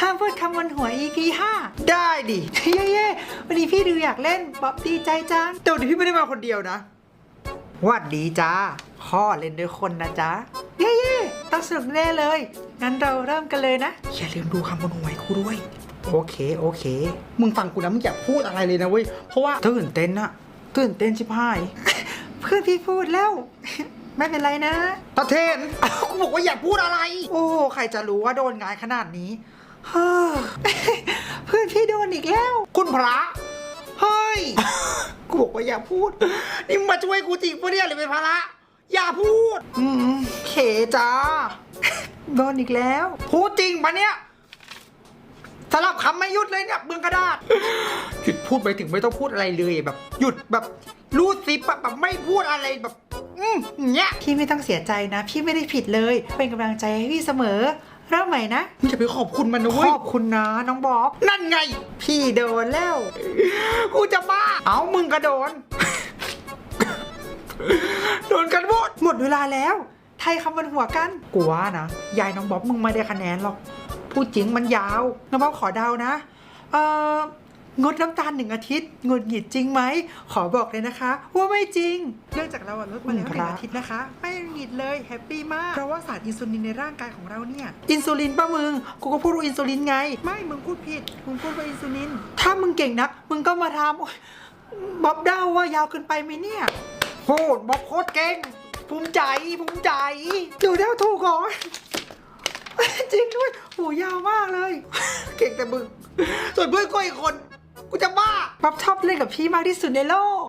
ห้ามพูดคำบนหัว EP 5 ได้ดิ เย้เย้วันนี้พี่ดูอยากเล่นบ๊อบดีใจจังแต่วันนี้พี่ไม่ได้มาคนเดียวนะหวัดดีจ้าพ่อเล่นด้วยคนนะจ๊ะ เย้เย้ต้องสนุกแน่เลย งั้นเราเริ่มกันเลยนะ อย่าลืมดูคำบนหัวให้กูด้วย โอเค โอเค มึงฟังกูนะมึงอย่าพูดอะไรเลยนะเว้ย เพราะว่าตื่นเต้นอะตื่นเต้นชิบหาย เพื่อนพี่พูดแล้ว ไม่เป็นไรนะตะเทนอ้าวกูบอกว่าอย่าพูดอะไร โอ้ใครจะรู้ว่าโดนงานขนาดนี้ เฮ้อเพื่อนพี่โดนอีกแล้ว คุณพระเฮ้ยกูบอกว่าอย่าพูด นี่มึงมาช่วยกูจริงปะเนี่ยหรือเป็นภาระ อย่าพูด อืมเขจ้าโดนอีกแล้ว พูดจริงปะเนี่ยสลับคำไม่หยุดเลยเนี่ยเบืองกระดาษ หยุดพูดไปถึงไม่ต้องพูดอะไรเลยแบบ หยุดแบบรูดซิปอะแบบไม่พูดอะไรแบบ อืมอย่างเงี้ยพี่ไม่ต้องเสียใจนะ พี่ไม่ได้ผิดเลย เป็นกำลังใจให้พี่เสมอ เริ่มใหม่นะมึงอย่าไปขอบคุณมันนะขเว้ยอบคุณนะน้องบ๊อบนั่นไง พี่โดนแล้วกูจะบ้าเอามึงกระโดนโดนกันหมดหมดเวลาแล้ว ไทยคำบนหัวกันกูว่านะยายน้องบ๊อบมึงไม่ได้คะแนนหรอกพูดจริงมันยาวน้องบ๊อบขอเดานะ เอ่อ งดน้ำตาลหนึ่งอาทิตย์งดหงิดจริงไหม ขอบอกเลยนะคะ ว่าไม่จริง เนื่องจากเราอะลดมาแล้วหนึ่งอาทิตย์นะคะ ไม่หงิดเลยแฮปปี้มาก เพราะว่าสารอินซูลินในร่างกายของเราเนี่ย อินซูลินป้ามึง กูก็พูดว่าอินซูลินไง ไม่ มึงพูดผิด มึงพูดว่าอินซูลิน ถ้ามึงเก่งนัก มึงก็มาทำโอ๊ยบ๊อบเดาว่ายาวเกินไปไหมเนี่ยพูดบอกโคตรเก่ง ภูมิใจ ภูมิใจดูเท่าถูกเหรอจริงด้วยโหยาวมากเลย เก่งแต่มึง ส่วนเพื่อนกูอีกคน กูจะบ้าบ๊อบชอบเล่นกับพี่มากที่สุดในโลก